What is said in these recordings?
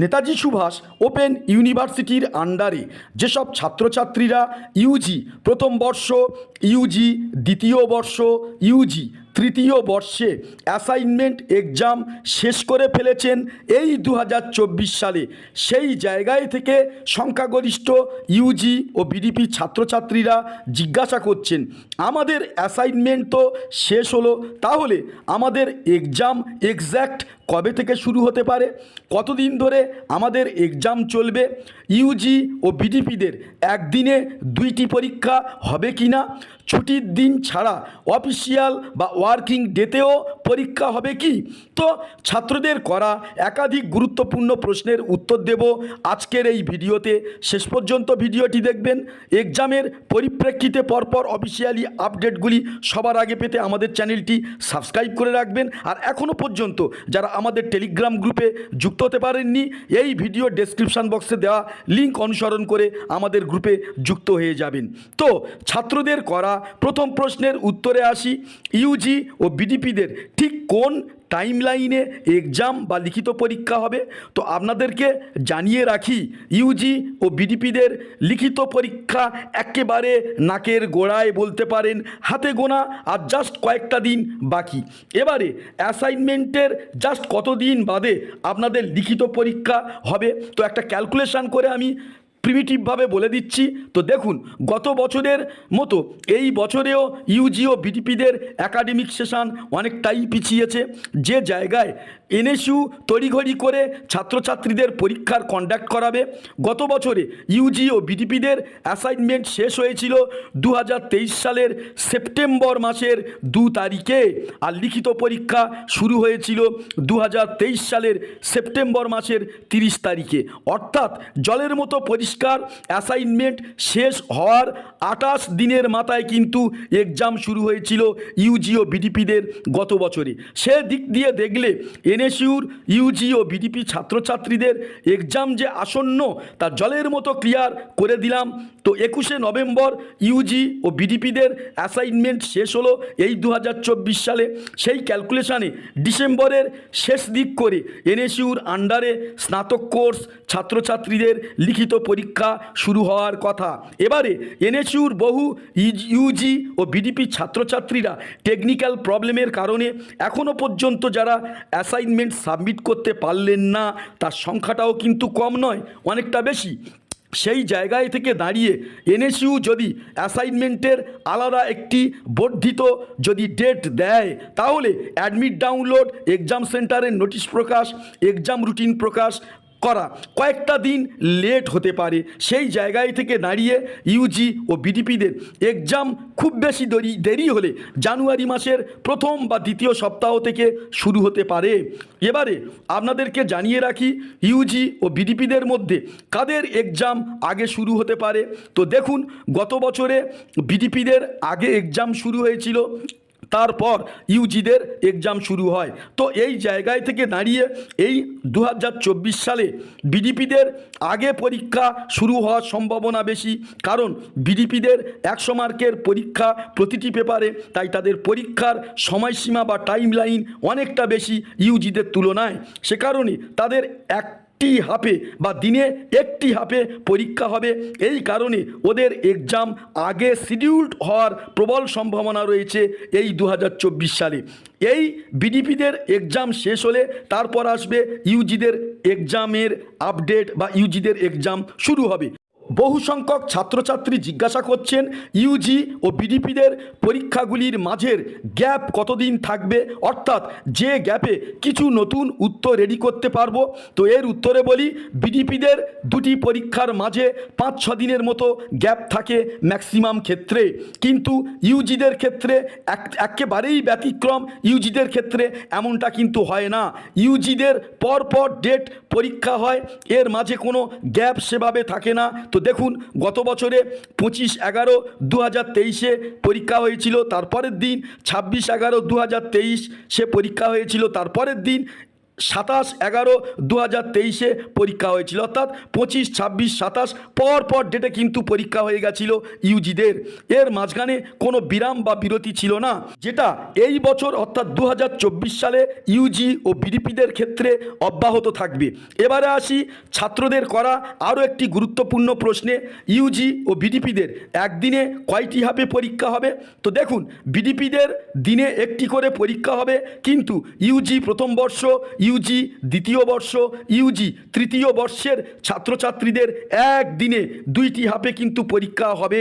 Netaji Subhash open ইউনিভার্সিটির আন্ডারে। যেসব ছাত্রছাত্রীরা ইউজি প্রথম বর্ষ ইউজি দ্বিতীয় বর্ষ ইউজি তৃতীয় বর্ষে অ্যাসাইনমেন্ট এক্সাম শেষ করে ফেলেছেন এই দু হাজার চব্বিশ সালে। সেই জায়গায় থেকে সংখ্যাগরিষ্ঠ ইউজি ও বিডিপি ছাত্রছাত্রীরা জিজ্ঞাসা করছেন, আমাদের অ্যাসাইনমেন্ট তো শেষ হলো, তাহলে আমাদের এক্সাম এক্স্যাক্ট কবে থেকে শুরু হতে পারে? কতদিন ধরে আমাদের এক্সাম চলবে? ইউজি ও বিডিপিদের একদিনে দুইটি পরীক্ষা হবে কি না ছুটির দিন ছাড়া অফিসিয়াল বা ওয়ার্কিং ডেতেও পরীক্ষা হবে কি? তো ছাত্রদের করা একাধিক গুরুত্বপূর্ণ প্রশ্নের উত্তর দেব আজকের এই ভিডিওতে। শেষ পর্যন্ত ভিডিওটি দেখবেন। এক্সামের পরিপ্রেক্ষিতে পরপর অফিসিয়ালি আপডেটগুলি সবার আগে পেতে আমাদের চ্যানেলটি সাবস্ক্রাইব করে রাখবেন। আর এখনও পর্যন্ত যারা আমাদের টেলিগ্রাম গ্রুপে যুক্ত হতে পারেননি। এই ভিডিও ডেসক্রিপশান বক্সে দেওয়া লিঙ্ক অনুসরণ করে আমাদের গ্রুপে যুক্ত হয়ে যাবেন। তো, ছাত্রদের করা প্রথম প্রশ্নের উত্তরে আসি। ইউজি ও বিডিপিদের ঠিক কোন টাইম লাইনে এক্সাম বা লিখিত পরীক্ষা হবে? তো আপনাদেরকে জানিয়ে রাখি ইউজি ও বিডিপিদের লিখিত পরীক্ষা একেবারে নাকের গোড়ায় বলতে পারেন হাতে গোনা আর জাস্ট কয়েকটা দিন বাকি। এবারে অ্যাসাইনমেন্টের জাস্ট কতদিন বাদে আপনাদের লিখিত পরীক্ষা হবে? তো একটা ক্যালকুলেশান করে আমি প্রিমিটিভভাবে বলে দিচ্ছি। তো দেখুন, গত বছরের মতো এই বছরেও ইউজিও বিটিপিদের একাডেমিক সেশন অনেকটাই পিছিয়েছে। যে জায়গায় এনএসইউ তড়িঘড়ি করে ছাত্রছাত্রীদের পরীক্ষার কন্ডাক্ট করাবে। গত বছরে ইউজি ও বিডিপিদের অ্যাসাইনমেন্ট শেষ হয়েছিল দু হাজার তেইশ সালের সেপ্টেম্বর মাসের দু তারিখে। আর লিখিত পরীক্ষা শুরু হয়েছিল দু হাজার তেইশ সালের সেপ্টেম্বর মাসের তিরিশ তারিখে। অর্থাৎ জলের মতো পরিষ্কার অ্যাসাইনমেন্ট শেষ হওয়ার আটাশ দিনের মাথায় কিন্তু এক্সাম শুরু হয়েছিল ইউজি ও বিডিপিদের গত বছরে। সে দিক দিয়ে দেখলে এনএসইউর ইউজি ও বিডিপি ছাত্রছাত্রীদের এক্সাম যে আসন্ন তা জলের মতো ক্লিয়ার করে দিলাম। তো একুশে নভেম্বর ইউজি ও বিডিপিদের অ্যাসাইনমেন্ট শেষ হলো এই দু হাজার চব্বিশ সালে। সেই ক্যালকুলেশানে ডিসেম্বরের শেষ দিক করে এনএসইউর আন্ডারে স্নাতক কোর্স ছাত্রছাত্রীদের লিখিত পরীক্ষা শুরু হওয়ার কথা। এবারে এনএসইউর বহু ইউজি ও বিডিপি ছাত্রছাত্রীরা টেকনিক্যাল প্রবলেমের কারণে এখনও পর্যন্ত যারা অ্যাসাইনমেন্ট সাবমিট করতে পারলেন না, তার সংখ্যাটাও কিন্তু কম নয়, অনেকটা বেশি। সেই জায়গায় থেকে দাঁড়িয়ে এনএসইউ যদি অ্যাসাইনমেন্টের আলাদা একটি বর্ধিত যদি ডেট দেয়, তাহলে অ্যাডমিট ডাউনলোড এক্সাম সেন্টারের নোটিশ প্রকাশ এক্সাম রুটিন প্রকাশ করা। কয়েকটা দিন লেট হতে পারে। সেই জায়গায় থেকে দাঁড়িয়ে ইউজি ও বিডিপিদের এক্সাম খুব বেশি দেরি দেরি হলে জানুয়ারি মাসের প্রথম বা দ্বিতীয় সপ্তাহ থেকে শুরু হতে পারে। এবারে আপনাদেরকে জানিয়ে রাখি ইউজি ও বিডিপিদের মধ্যে কাদের এক্সাম আগে শুরু হতে পারে। তো দেখুন, গত বছরে বিডিপিদের আগে এক্সাম শুরু হয়েছিল তারপর ইউজিদের এক্সাম শুরু হয়। তো এই জায়গায় থেকে দাঁড়িয়ে এই দু হাজার চব্বিশ সালে বিডিপিদের আগে পরীক্ষা শুরু হওয়ার সম্ভাবনা বেশি। কারণ বিডিপিদের একশো মার্কের পরীক্ষা প্রতিটি পেপারে, তাই তাদের পরীক্ষার সময়সীমা বা টাইম লাইন অনেকটা বেশি ইউজিদের তুলনায়। সে কারণে তাদের এক একটি হাফে বা দিনে একটি হাফে পরীক্ষা হবে। এই কারণে ওদের এক্সাম আগে শিডিউলড হওয়ার প্রবল সম্ভাবনা রয়েছে এই দু হাজার চব্বিশ সালে। এই বিডিপিদের এক্সাম শেষ হলে তারপর আসবে ইউজিদের এক্সামের আপডেট বা ইউজিদের এক্সাম শুরু হবে। বহু সংখ্যক ছাত্রছাত্রী জিজ্ঞাসা করছেন, ইউজি ও বিডিপিদের পরীক্ষাগুলির মাঝের গ্যাপ কতদিন থাকবে? অর্থাৎ যে গ্যাপে কিছু নতুন উত্তর রেডি করতে পারব? তো এর উত্তরে বলি, বিডিপিদের দুটি পরীক্ষার মাঝে পাঁচ, ছ দিনের মতো গ্যাপ থাকে ম্যাক্সিমাম ক্ষেত্রে। কিন্তু ইউজিদের ক্ষেত্রে এক, একেবারেই ব্যতিক্রম ইউজিদের ক্ষেত্রে এমনটা কিন্তু হয় না। ইউজিদের পরপর ডেট পরীক্ষা হয়, এর মাঝে কোনো গ্যাপ সেভাবে থাকে না। তো দেখুন, গত বছরে পঁচিশ এগারো দু হাজার তেইশে পরীক্ষা হয়েছিল, তারপরের দিন ছাব্বিশ এগারো দু হাজার তেইশ সে পরীক্ষা হয়েছিল, তারপরের দিন সাতাশ এগারো দু হাজার তেইশে পরীক্ষা হয়েছিল। অর্থাৎ পঁচিশ, ছাব্বিশ, সাতাশ পর পর ডেটে কিন্তু পরীক্ষা হয়ে গেছিল ইউজিদের এর মাঝখানে কোনো বিরাম বা বিরতি ছিল না, যেটা এই বছর অর্থাৎ দু হাজার চব্বিশ সালে ইউজি ও বিডিপিদের ক্ষেত্রে অব্যাহত থাকবে। এবারে আসি ছাত্রদের করা আরও একটি গুরুত্বপূর্ণ প্রশ্নে। ইউজি ও বিডিপিদের একদিনে কয়টি হাবে পরীক্ষা হবে? তো দেখুন বিডিপিদের দিনে একটি করে পরীক্ষা হবে, কিন্তু ইউজি প্রথম বর্ষ ইউজি দ্বিতীয় বর্ষ, ইউজি তৃতীয় বর্ষের ছাত্রছাত্রীদের একদিনে দুইটি হাফে কিন্তু পরীক্ষা হবে।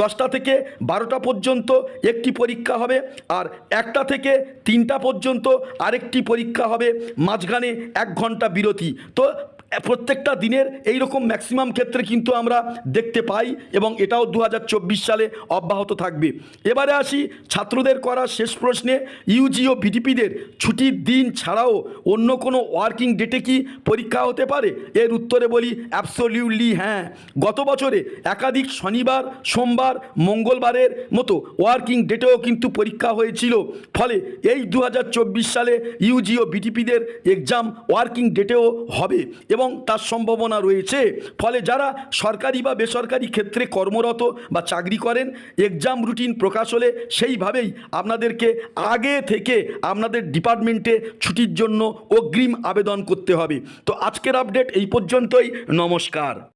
দশটা থেকে বারোটা পর্যন্ত একটি পরীক্ষা হবে আর একটা থেকে তিনটা পর্যন্ত আরেকটি পরীক্ষা হবে। মাঝখানে এক ঘণ্টা বিরতি। তো প্রত্যেকটা দিনের এই রকম ম্যাক্সিমাম ক্ষেত্রে কিন্তু আমরা দেখতে পাই এবং এটাও দু হাজার চব্বিশ সালে অব্যাহত থাকবে। এবারে আসি ছাত্রদের করা শেষ প্রশ্নে ইউজি ও বিডিপিদের ছুটির দিন ছাড়াও অন্য কোনো ওয়ার্কিং ডেটে কি পরীক্ষা হতে পারে? এর উত্তরে বলি অ্যাবসোলিউটলি হ্যাঁ। গত বছরে একাধিক শনিবার, সোমবার, মঙ্গলবারের মতো ওয়ার্কিং ডেটেও কিন্তু পরীক্ষা হয়েছিল। ফলে এই দু হাজার চব্বিশ সালে ইউজি ও বিটিপিদের এক্সাম ওয়ার্কিং ডেটেও হবে। এবং তার সম্ভাবনা রয়েছে। ফলে যারা সরকারি বা বেসরকারি ক্ষেত্রে কর্মরত বা চাকরি করেন এক্সাম রুটিন প্রকাশ হলে সেইভাবেই আপনাদেরকে আগে থেকে আপনাদের ডিপার্টমেন্টে ছুটির জন্য অগ্রিম আবেদন করতে হবে। তো আজকের আপডেট এই পর্যন্তই। নমস্কার।